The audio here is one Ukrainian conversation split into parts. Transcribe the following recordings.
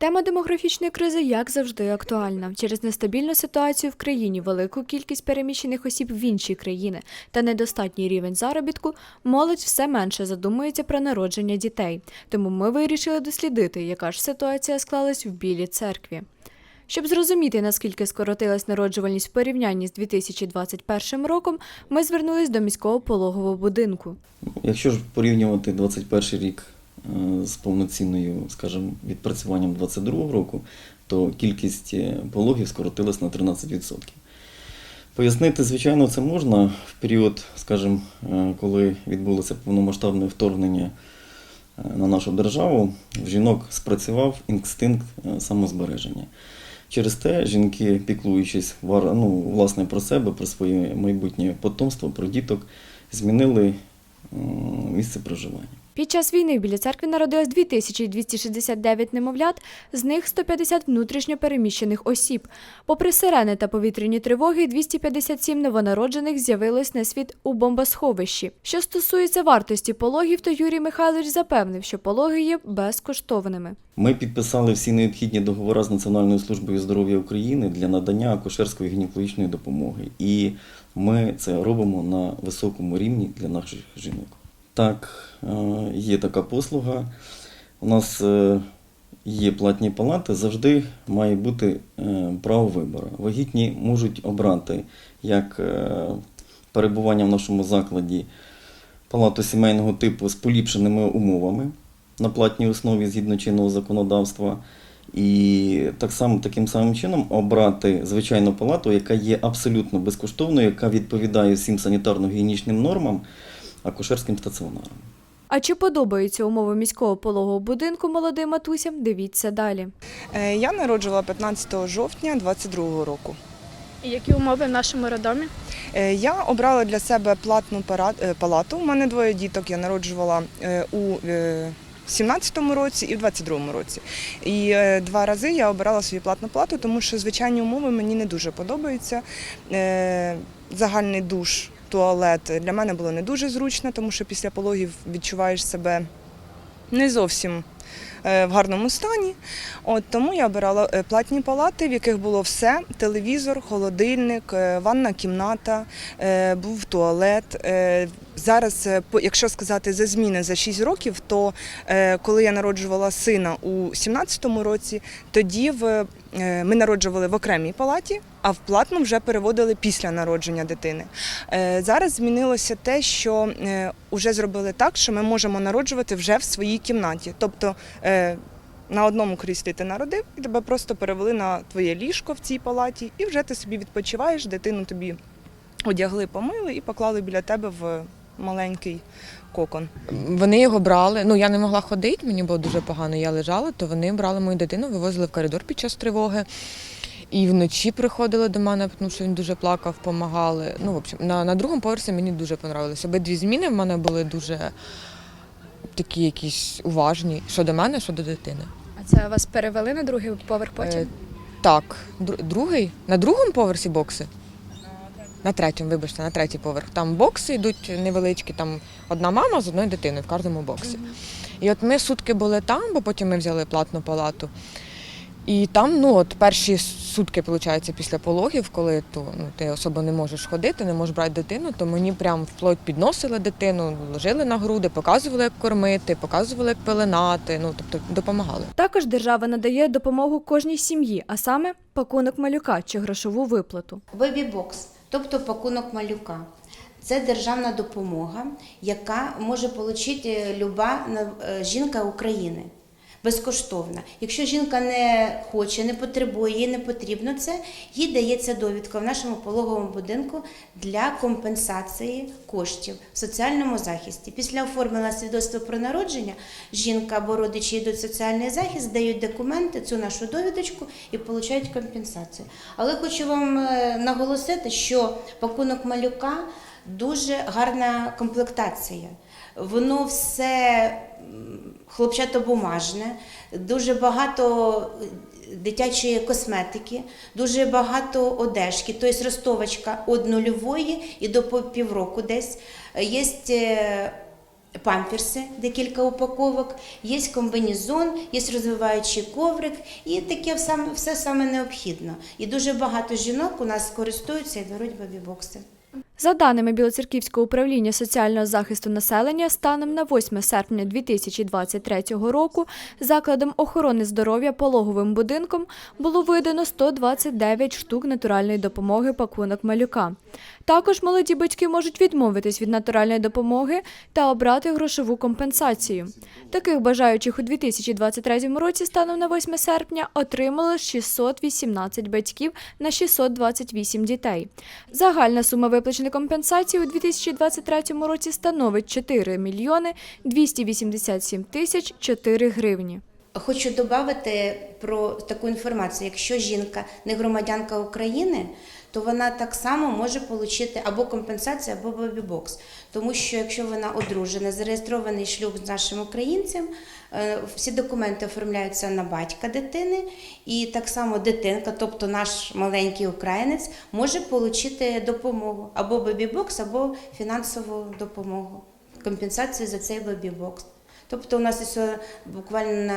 Тема демографічної кризи, як завжди, актуальна. Через нестабільну ситуацію в країні, велику кількість переміщених осіб в інші країни та недостатній рівень заробітку, молодь все менше задумується про народження дітей. Тому ми вирішили дослідити, яка ж ситуація склалась в Білій церкві. Щоб зрозуміти, наскільки скоротилась народжувальність в порівнянні з 2021 роком, ми звернулись до міського пологового будинку. Якщо ж порівнювати 21 рік з повноцінною, скажімо, відпрацюванням 22 року, то кількість е, пологів скоротилась на 13%. Пояснити, звичайно, це можна в період, скажімо, е, коли відбулося повномасштабне вторгнення е, на нашу державу, в жінок спрацював інстинкт е, самозбереження. Через те жінки, піклуючись ну, власне про себе, про своє майбутнє потомство, про діток, змінили місце проживання. Під час війни в Білій церкві народилось 2269 немовлят, з них 150 внутрішньо переміщених осіб. Попри сирени та повітряні тривоги, 257 новонароджених з'явилось на світ у бомбосховищі. Що стосується вартості пологів, то Юрій Михайлович запевнив, що пологи є безкоштовними. Ми підписали всі необхідні договори з Національною службою здоров'я України для надання акушерської гінекологічної допомоги. І ми це робимо на високому рівні для наших жінок. Так, е, є така послуга. У нас е, є платні палати, завжди має бути е, право вибору. Вагітні можуть обрати як перебування в нашому закладі палату сімейного типу з поліпшеними умовами на платній основі згідно чинного законодавства. І так само таким самим чином обрати звичайну палату, яка є абсолютно безкоштовною, яка відповідає всім санітарно-гігієнічним нормам акушерським стаціонарам. А чи подобаються умови міського пологового будинку молодим матусям? Дивіться далі. Е, Я народжувала 15 жовтня 22 року. І які умови в нашому роддомі? Е, Я обрала для себе платну е, палату. У мене двоє діток. Я народжувала у е, 17-му році і в 22-му році. І два рази я обирала собі платну палату, тому що звичайні умови мені не дуже подобаються. Загальний душ, туалет. Для мене було не дуже зручно, тому що після пологів відчуваєш себе не зовсім в гарному стані. От тому я обирала е, платні палати, в яких було все: телевізор, холодильник, е, ванна кімната, е, був туалет. Е, Зараз, е, якщо сказати за зміни за 6 років, то е, коли я народжувала сина у 17-му році, тоді в, е, ми народжували в окремій палаті, а в платну вже переводили після народження дитини. Е, Зараз змінилося те, що вже зробили так, що ми можемо народжувати вже в своїй кімнаті. Тобто е, на одному кріслі ти народив, і тебе просто перевели на твоє ліжко в цій палаті, і вже ти собі відпочиваєш, дитину тобі одягли, помили і поклали біля тебе в маленький кокон. Вони його брали. Ну я не могла ходити, мені було дуже погано. Я лежала, то вони брали мою дитину, вивозили в коридор під час тривоги. І вночі приходили до мене, тому що він дуже плакав, допомагали. Ну, в общем, на, на другому поверсі мені дуже понравилось. Обидві зміни в мене були дуже такі якісь уважні, що до мене, що до дитини. А це вас перевели на другий поверх потім? Е, так, дру- другий. На другому поверсі бокси. На третьому, вибачте, на третій поверх. Там бокси йдуть невеличкі, там одна мама з одною дитиною в кожному боксі. І от ми сутки були там, бо потім ми взяли платну палату. І там, ну от перші сутки, виходить, після пологів, коли то ну, ти особо не можеш ходити, не можеш брати дитину, то мені прям вплоть підносили дитину, ложили на груди, показували, як кормити, показували, як пеленати, ну тобто допомагали. Також держава надає допомогу кожній сім'ї, а саме пакунок малюка чи грошову виплату. Бебі-бокс, тобто пакунок малюка. Це державна допомога, яка може отримати люба е, жінка України. Безкоштовна. Якщо жінка не хоче, не потребує, їй не потрібно це, їй дається довідка в нашому пологовому будинку для компенсації коштів в соціальному захисті. Після оформлення свідоцтва про народження жінка або родичі йдуть в соціальний захист, дають документи, цю нашу довідочку і отримують компенсацію. Але хочу вам е, наголосити, що пакунок малюка дуже гарна комплектація. Воно все хлопчатобумажне, дуже багато е, дитячої косметики, дуже багато одежки, тобто ростовочка від нульової і до півроку десь. Є памперси, декілька упаковок, є комбінезон, є розвиваючий коврик, і таке все саме необхідно. І дуже багато жінок у нас користуються і беруть бабі-бокси. За даними Білоцерківського управління соціального захисту населення, станом на 8 серпня 2023 року закладом охорони здоров'я пологовим будинком було видано 129 штук натуральної допомоги пакунок малюка. Також молоді батьки можуть відмовитись від натуральної допомоги та обрати грошову компенсацію. Таких бажаючих у 2023 році станом на 8 серпня отримали 618 батьків на 628 дітей. Загальна сума виплаченої компенсації у 2023 році становить 4 мільйони 287 тисяч 4 гривні. Хочу додати про таку інформацію. Якщо жінка не громадянка України, то вона так само може отримати або компенсацію, або бобі-бокс. Тому що якщо вона одружена, зареєстрований шлюб з нашим українцем, е, всі документи оформляються на батька дитини, і так само дитинка, тобто наш маленький українець, може отримати допомогу або бобі-бокс, або фінансову допомогу, компенсацію за цей бобі-бокс. Тобто у нас е, буквально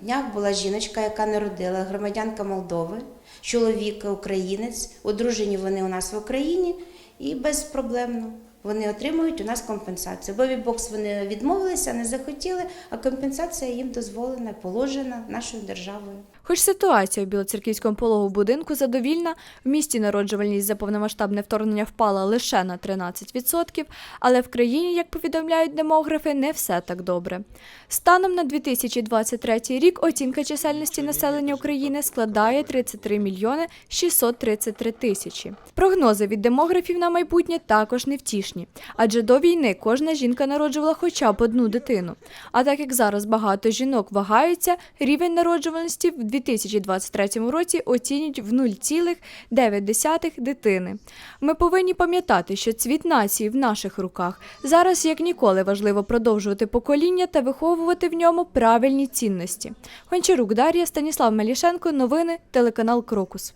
днях була жіночка, яка народила, громадянка Молдови, чоловік українець, одружені вони у нас в Україні і безпроблемно. Вони отримують у нас компенсацію. Бобі бокс вони відмовилися, не захотіли, а компенсація їм дозволена, положена нашою державою. Хоч ситуація у Білоцерківському пологовому будинку задовільна, в місті народжувальність за повномасштабне вторгнення впала лише на 13%, але в країні, як повідомляють демографи, не все так добре. Станом на 2023 рік оцінка чисельності населення України складає 33 мільйони 633 тисячі. Прогнози від демографів на майбутнє також невтішні, адже до війни кожна жінка народжувала хоча б одну дитину. А так як зараз багато жінок вагаються, рівень народжуваності в 2023 році оцінюють в 0,9 дитини. Ми повинні пам'ятати, що цвіт нації в наших руках. Зараз як ніколи важливо продовжувати покоління та виховувати в ньому правильні цінності. Гончарук Дар'я, Станіслав Мелішенко, новини, телеканал Крокус.